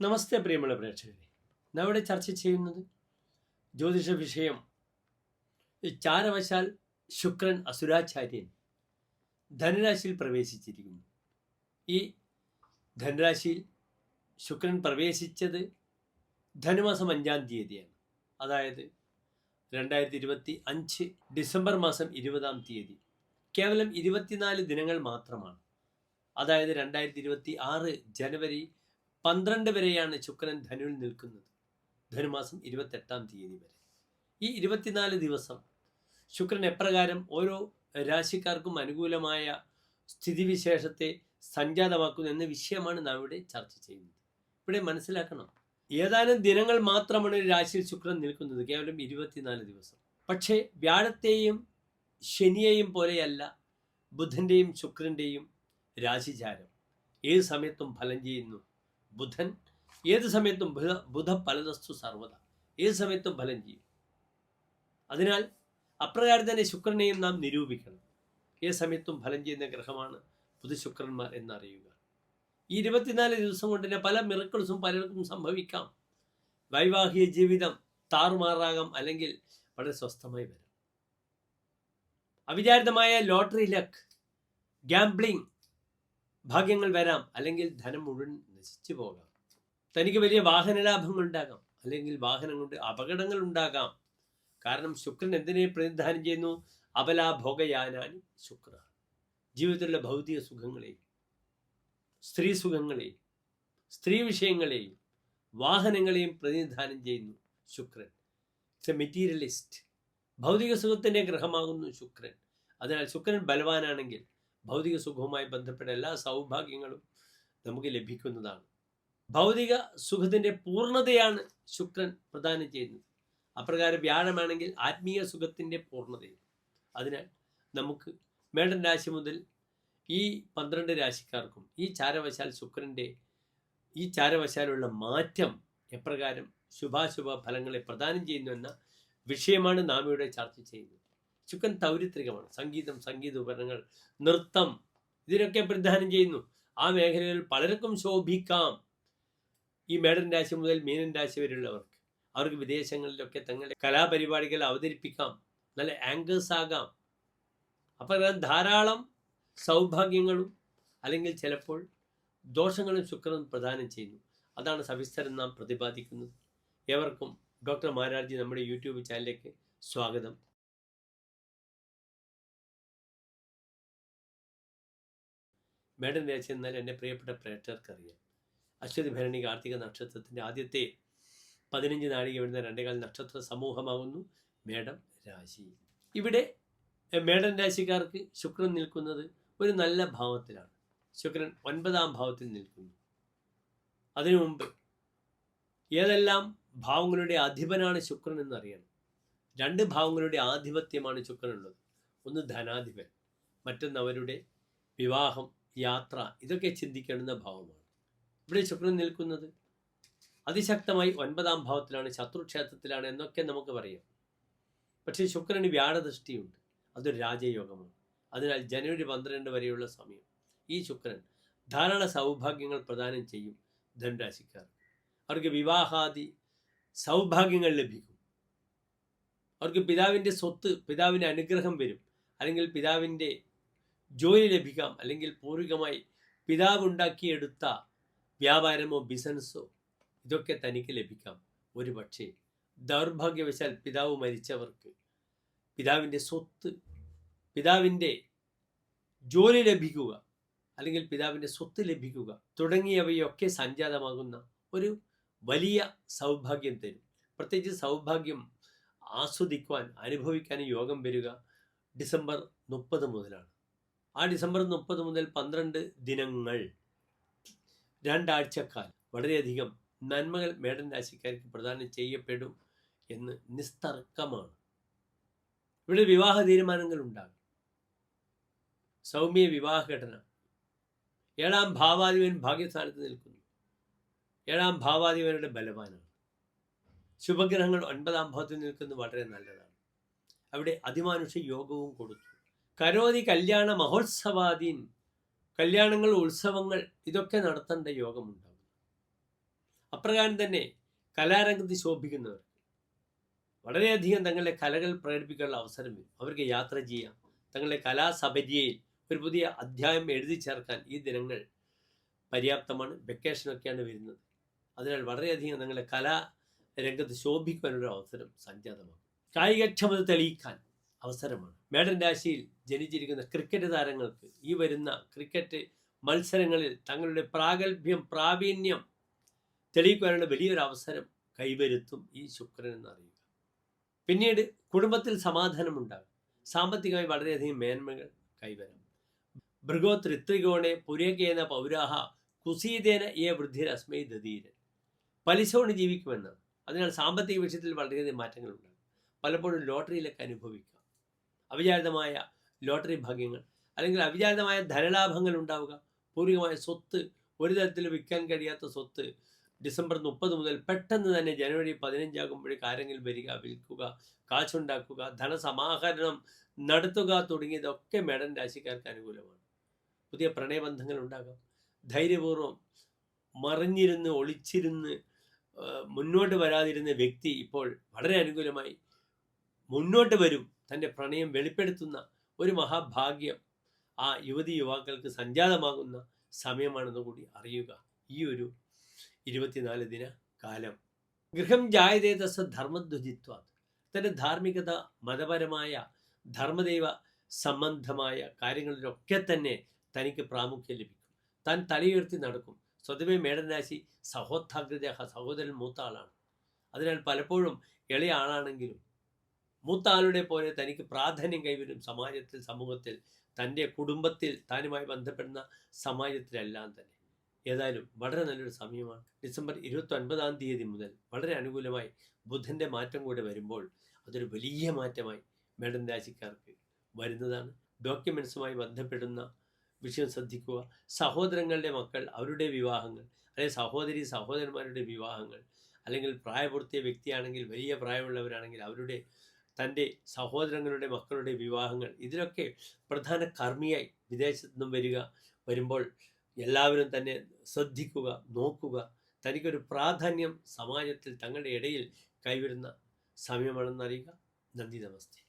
നമസ്തേ പ്രിയമുള്ള പ്രേക്ഷകരെ. നാം ഇവിടെ ചർച്ച ചെയ്യുന്നത് ജ്യോതിഷ വിഷയം. ചാരവശാൽ ശുക്രൻ അസുരാചാര്യൻ ധനരാശിയിൽ പ്രവേശിച്ചിരിക്കുന്നു. ഈ ധനുരാശിയിൽ ശുക്രൻ പ്രവേശിച്ചത് ധനുമാസം അഞ്ചാം തീയതിയാണ്. അതായത് രണ്ടായിരത്തി ഇരുപത്തി അഞ്ച് ഡിസംബർ മാസം ഇരുപതാം തീയതി. കേവലം ഇരുപത്തിനാല് ദിനങ്ങൾ മാത്രമാണ്. അതായത് രണ്ടായിരത്തി ഇരുപത്തി ആറ് ജനുവരി പന്ത്രണ്ട് വരെയാണ് ശുക്രൻ ധനുവിൽ നിൽക്കുന്നത്. ധനുമാസം ഇരുപത്തെട്ടാം തീയതി വരെ. ഈ ഇരുപത്തിനാല് ദിവസം ശുക്രൻ എപ്രകാരം ഓരോ രാശിക്കാർക്കും അനുകൂലമായ സ്ഥിതിവിശേഷത്തെ സംജാതമാക്കുന്നു എന്ന വിഷയമാണ് നാം ഇവിടെ ചർച്ച ചെയ്യുന്നത്. ഇവിടെ മനസ്സിലാക്കണം. ഏതാനും ദിനങ്ങൾ മാത്രമാണ് ഒരു രാശിയിൽ ശുക്രൻ നിൽക്കുന്നത്. കേവലം ഇരുപത്തിനാല് ദിവസം. പക്ഷേ വ്യാഴത്തെയും ശനിയെയും പോലെയല്ല ബുധന്റെയും ശുക്രന്റെയും രാശിചാരം. ഏത് സമയത്തും ഫലം ചെയ്യുന്നു? ബുധൻ ഏത് സമയത്തും ബുധ ബുധ ഫലതസ്തു സർവത ഏത് സമയത്തും ഫലം ചെയ്യും. അതിനാൽ അപ്രകാരം തന്നെ ശുക്രനെയും നാം നിരൂപിക്കണം. ഏത് സമയത്തും ഫലം ചെയ്യുന്ന ഗ്രഹമാണ് ബുധശുക്രന്മാർ എന്നറിയുക. ഈ ഇരുപത്തിനാല് ദിവസം കൊണ്ട് തന്നെ പല മിറക്കിൾസും പലർക്കും സംഭവിക്കാം. വൈവാഹിക ജീവിതം താറുമാറാകാം അല്ലെങ്കിൽ വളരെ സ്വസ്ഥമായി വരാം. അവിചാരിതമായ ലോട്ടറി ലക്ക് ഗാംബ്ലിംഗ് ഭാഗ്യങ്ങൾ വരാം. അല്ലെങ്കിൽ ധനം മുഴുവൻ നശിച്ചു പോകാം. തനിക്ക് വലിയ വാഹന ലാഭങ്ങൾ ഉണ്ടാകാം. അല്ലെങ്കിൽ വാഹനം കൊണ്ട് അപകടങ്ങൾ ഉണ്ടാകാം. കാരണം ശുക്രൻ എന്തിനെ പ്രതിനിധാനം ചെയ്യുന്നു? അപലാഭോഗയാനാനി ശുക്ര. ജീവിതത്തിലുള്ള ഭൗതിക സുഖങ്ങളെയും സ്ത്രീ സുഖങ്ങളെയും സ്ത്രീ വിഷയങ്ങളെയും വാഹനങ്ങളെയും പ്രതിനിധാനം ചെയ്യുന്നു ശുക്രൻ. ഇറ്റ്സ് എ മെറ്റീരിയലിസ്റ്റ് ഭൗതിക സുഖത്തിന്റെ ഗ്രഹമാകുന്നു ശുക്രൻ. അതിനാൽ ശുക്രൻ ബലവാനാണെങ്കിൽ ഭൗതിക സുഖവുമായി ബന്ധപ്പെട്ട എല്ലാ സൗഭാഗ്യങ്ങളും നമുക്ക് ലഭിക്കുന്നതാണ്. ഭൗതിക സുഖത്തിന്റെ പൂർണതയാണ് ശുക്രൻ പ്രദാനം ചെയ്യുന്നത്. അപ്രകാരം വ്യാഴമാണെങ്കിൽ ആത്മീയ സുഖത്തിന്റെ പൂർണതയും അതിനാൽ നമുക്ക് മേടൻ രാശി മുതൽ ഈ പന്ത്രണ്ട് രാശിക്കാർക്കും ഈ ചാരവശാൽ ശുക്രന്റെ ഈ ചാരവശാലുള്ള മാറ്റം എപ്രകാരം ശുഭാശുഭ ഫലങ്ങളെ പ്രദാനം ചെയ്യുന്നു എന്ന വിഷയമാണ് നാം ഇവിടെ ചർച്ച ചെയ്യുന്നത്. ശുക്രൻ തൗരിത്രികമാണ്. സംഗീതം സംഗീത ഉപകരണങ്ങൾ നൃത്തം ഇതിനൊക്കെ പ്രതിദാനം ചെയ്യുന്നു. ആ മേഖലകളിൽ പലർക്കും ശോഭിക്കാം. ഈ മേടൻ രാശി മുതൽ മീനൻ രാശി വരെയുള്ളവർക്ക്. അവർക്ക് വിദേശങ്ങളിലൊക്കെ തങ്ങളുടെ കലാപരിപാടികൾ അവതരിപ്പിക്കാം. നല്ല ആങ്കേഴ്സ് ആകാം. അപ്പം ധാരാളം സൗഭാഗ്യങ്ങളും അല്ലെങ്കിൽ ചിലപ്പോൾ ദോഷങ്ങളും ശുക്രൻ പ്രദാനം ചെയ്യുന്നു. അതാണ് സവിസ്തരം നാം പ്രതിപാദിക്കുന്നത്. ഏവർക്കും ഡോക്ടർ മാരാർജി നമ്മുടെ യൂട്യൂബ് ചാനലിലേക്ക് സ്വാഗതം. മേഡൻ രാശി എന്നാൽ എന്റെ പ്രിയപ്പെട്ട പ്രേക്ഷകർക്കറിയാം. അശ്വതി ഭരണി കാർത്തിക നക്ഷത്രത്തിന്റെ ആദ്യത്തെ പതിനഞ്ച് നാഴിക വരുന്ന രണ്ടേകാൽ നക്ഷത്ര സമൂഹമാകുന്നു മേടം രാശി. ഇവിടെ മേടൻ രാശിക്കാർക്ക് ശുക്രൻ നിൽക്കുന്നത് ഒരു നല്ല ഭാവത്തിലാണ്. ശുക്രൻ ഒൻപതാം ഭാവത്തിൽ നിൽക്കുന്നു. അതിനു മുമ്പ് ഏതെല്ലാം ഭാവങ്ങളുടെ അധിപനാണ് ശുക്രൻ എന്നറിയണം രണ്ട് ഭാവങ്ങളുടെ ആധിപത്യമാണ് ശുക്രനുള്ളത്. ഒന്ന് ധനാധിപൻ മറ്റൊന്ന് അവരുടെ വിവാഹം യാത്ര ഇതൊക്കെ ചിന്തിക്കേണ്ടുന്ന ഭാവമാണ്. ഇവിടെ ശുക്രൻ നിൽക്കുന്നത്. അതിശക്തമായി ഒൻപതാം ഭാവത്തിലാണ് ശത്രുക്ഷേത്രത്തിലാണ് എന്നൊക്കെ നമുക്ക് പറയാം. പക്ഷേ ശുക്രന് വ്യാഴദൃഷ്ടിയുണ്ട്. അതൊരു രാജയോഗമാണ്. അതിനാൽ ജനുവരി പന്ത്രണ്ട് വരെയുള്ള സമയം. ഈ ശുക്രൻ ധാരാളം സൗഭാഗ്യങ്ങൾ പ്രദാനം ചെയ്യും ധനുരാശിക്കാർ അവർക്ക് വിവാഹാദി സൗഭാഗ്യങ്ങൾ ലഭിക്കും. അവർക്ക് പിതാവിന്റെ സ്വത്ത് പിതാവിന്റെ അനുഗ്രഹം വരും. അല്ലെങ്കിൽ പിതാവിന്റെ ജോലി ലഭിക്കാം അല്ലെങ്കിൽ പൂർവികമായി പിതാവ് ഉണ്ടാക്കിയെടുത്ത വ്യാപാരമോ ബിസിനസ്സോ ഇതൊക്കെ തനിക്ക് ലഭിക്കാം. ഒരു പക്ഷേ ദൗർഭാഗ്യവശാൽ പിതാവ് മരിച്ചവർക്ക് പിതാവിന്റെ സ്വത്ത് പിതാവിന്റെ ജോലി ലഭിക്കുക അല്ലെങ്കിൽ പിതാവിന്റെ സ്വത്ത് ലഭിക്കുക തുടങ്ങിയവയൊക്കെ സംജാതമാകുന്ന ഒരു വലിയ സൗഭാഗ്യം തരും. പ്രത്യേകിച്ച് സൗഭാഗ്യം ആസ്വദിക്കുവാൻ അനുഭവിക്കാൻ യോഗം വരിക ഡിസംബർ മുപ്പത് മുതലാണ്. ആ ഡിസംബർ മുപ്പത് മുതൽ പന്ത്രണ്ട് ദിനങ്ങൾ. രണ്ടാഴ്ചക്കാലം. വളരെയധികം നന്മകൾ മേടൻ രാശിക്കാർക്ക് പ്രദാനം ചെയ്യപ്പെടും എന്ന് നിസ്തർക്കമാണ്. ഇവിടെ വിവാഹ തീരുമാനങ്ങൾ ഉണ്ടാകും. സൗമ്യ വിവാഹ ഘടന. ഏഴാം ഭാവാധിപൻ ഭാഗ്യസ്ഥാനത്ത് നിൽക്കുന്നു. ഏഴാം ഭാവാധിപനുടെ ബലവാനാണ്. ശുഭഗ്രഹങ്ങൾ ഒൻപതാം ഭാവത്തിൽ നിൽക്കുന്നത് വളരെ നല്ലതാണ്. അവിടെ അതിമാനുഷ യോഗവും കൊടുത്തു. കരോതി കല്യാണ മഹോത്സവാദീൻ കല്യാണങ്ങൾ ഉത്സവങ്ങൾ ഇതൊക്കെ നടത്തേണ്ട യോഗമുണ്ടാകും. അപ്രകാരം തന്നെ കലാരംഗത്ത് ശോഭിക്കുന്നവർ. വളരെയധികം തങ്ങളുടെ കലകൾ പ്രകടിപ്പിക്കാനുള്ള അവസരം വരും. അവർക്ക് യാത്ര ചെയ്യാം. തങ്ങളുടെ കലാസപര്യയിൽ ഒരു പുതിയ അധ്യായം എഴുതി ചേർക്കാൻ ഈ ദിനങ്ങൾ പര്യാപ്തമാണ്. വെക്കേഷനൊക്കെയാണ് വരുന്നത്. അതിനാൽ വളരെയധികം തങ്ങളുടെ കലാ രംഗത്ത് ശോഭിക്കാനുള്ള അവസരം സംജാതമാകും. കായികക്ഷമത തെളിയിക്കാൻ അവസരമാണ്. മേഡൻ രാശിയിൽ ജനിച്ചിരിക്കുന്ന ക്രിക്കറ്റ് താരങ്ങൾക്ക് ഈ വരുന്ന ക്രിക്കറ്റ് മത്സരങ്ങളിൽ തങ്ങളുടെ പ്രാഗൽഭ്യം പ്രാവീണ്യം തെളിയിക്കാനുള്ള വലിയൊരു അവസരം കൈവരുത്തും ഈ ശുക്രൻ എന്നറിയുക. പിന്നീട് കുടുംബത്തിൽ സമാധാനമുണ്ടാകും. സാമ്പത്തികമായി വളരെയധികം മേന്മകൾ കൈവരും. ഭൃഗോ ഋത്രികോണെ പുരേകേന പൗരാഹ കുസീതേന ഏ വൃദ്ധിരസ്മൈ ദധീരൻ. പലിശ കൊണ്ട് ജീവിക്കുമെന്നാണ്. അതിനാൽ സാമ്പത്തിക വിഷയത്തിൽ വളരെയധികം മാറ്റങ്ങൾ ഉണ്ടാകും പലപ്പോഴും ലോട്ടറിയിലൊക്കെ അനുഭവിക്കാം. അവിചാരിതമായ ലോട്ടറി ഭാഗ്യങ്ങൾ അല്ലെങ്കിൽ അവിചാരിതമായ ധനലാഭങ്ങൾ ഉണ്ടാവുക. പൂർവികമായ സ്വത്ത് ഒരു തരത്തിൽ വിൽക്കാൻ കഴിയാത്ത സ്വത്ത് ഡിസംബർ മുപ്പത് മുതൽ പെട്ടെന്ന് തന്നെ ജനുവരി പതിനഞ്ചാകുമ്പോഴേക്ക് ആരെങ്കിലും വരിക വിൽക്കുക കാശുണ്ടാക്കുക ധനസമാഹരണം നടത്തുക തുടങ്ങിയതൊക്കെ മേടൻ രാശിക്കാർക്ക് അനുകൂലമാണ്. പുതിയ പ്രണയബന്ധങ്ങൾ ഉണ്ടാകാം. ധൈര്യപൂർവം മറിഞ്ഞിരുന്ന് ഒളിച്ചിരുന്ന് മുന്നോട്ട് വരാതിരുന്ന വ്യക്തി ഇപ്പോൾ വളരെ അനുകൂലമായി മുന്നോട്ട് വരും. തന്റെ പ്രണയം വെളിപ്പെടുത്തുന്ന ഒരു മഹാഭാഗ്യം ആ യുവതി യുവാക്കൾക്ക് സംജാതമാകുന്ന സമയമാണെന്ന് കൂടി അറിയുക. ഈ ഒരു ഇരുപത്തിനാല് ദിന കാലം. ഗൃഹം ജായതേ തസ ധർമ്മധ്വജിത്വ തന്റെ ധാർമ്മികത മതപരമായ ധർമ്മദൈവ സംബന്ധമായ കാര്യങ്ങളിലൊക്കെ തന്നെ തനിക്ക് പ്രാമുഖ്യം ലഭിക്കും. താൻ തലയുയർത്തി നടക്കും. സ്വതവേ മേടനാശി സഹോദ്ധാകൃത സഹോദരൻ മൂത്ത ആളാണ്. അതിനാൽ പലപ്പോഴും ഇളയ ആളാണെങ്കിലും മൂത്ത ആളുടെ പോലെ തനിക്ക് പ്രാധാന്യം കൈവരും സമാജത്തിൽ സമൂഹത്തിൽ തന്റെ കുടുംബത്തിൽ താനുമായി ബന്ധപ്പെടുന്ന സമാജത്തിലെല്ലാം തന്നെ. ഏതായാലും വളരെ നല്ലൊരു സമയമാണ്. ഡിസംബർ ഇരുപത്തി ഒൻപതാം തീയതി മുതൽ വളരെ അനുകൂലമായി ബുധന്റെ മാറ്റം കൂടെ വരുമ്പോൾ അതൊരു വലിയ മാറ്റമായി മേഡം രാശിക്കാർക്ക് വരുന്നതാണ്. ഡോക്യുമെൻസുമായി ബന്ധപ്പെടുന്ന വിഷയം ശ്രദ്ധിക്കുക. സഹോദരങ്ങളുടെ മക്കൾ അവരുടെ വിവാഹങ്ങൾ അല്ലെങ്കിൽ സഹോദരി സഹോദരന്മാരുടെ വിവാഹങ്ങൾ അല്ലെങ്കിൽ പ്രായപൂർത്തിയ വ്യക്തിയാണെങ്കിൽ വലിയ പ്രായമുള്ളവരാണെങ്കിൽ അവരുടെ തന്റെ സഹോദരങ്ങളുടെ മക്കളുടെ വിവാഹങ്ങൾ ഇതിലൊക്കെ പ്രധാന കർമ്മിയായി വിദേശത്തു നിന്നും വരിക വരുമ്പോൾ എല്ലാവരും തന്നെ ശ്രദ്ധിക്കുക നോക്കുക. തനിക്കൊരു പ്രാധാന്യം സമാജത്തിൽ തങ്ങളുടെ ഇടയിൽ കൈവരുന്ന സമയമാണെന്നറിയുക നന്ദി നമസ്തേ.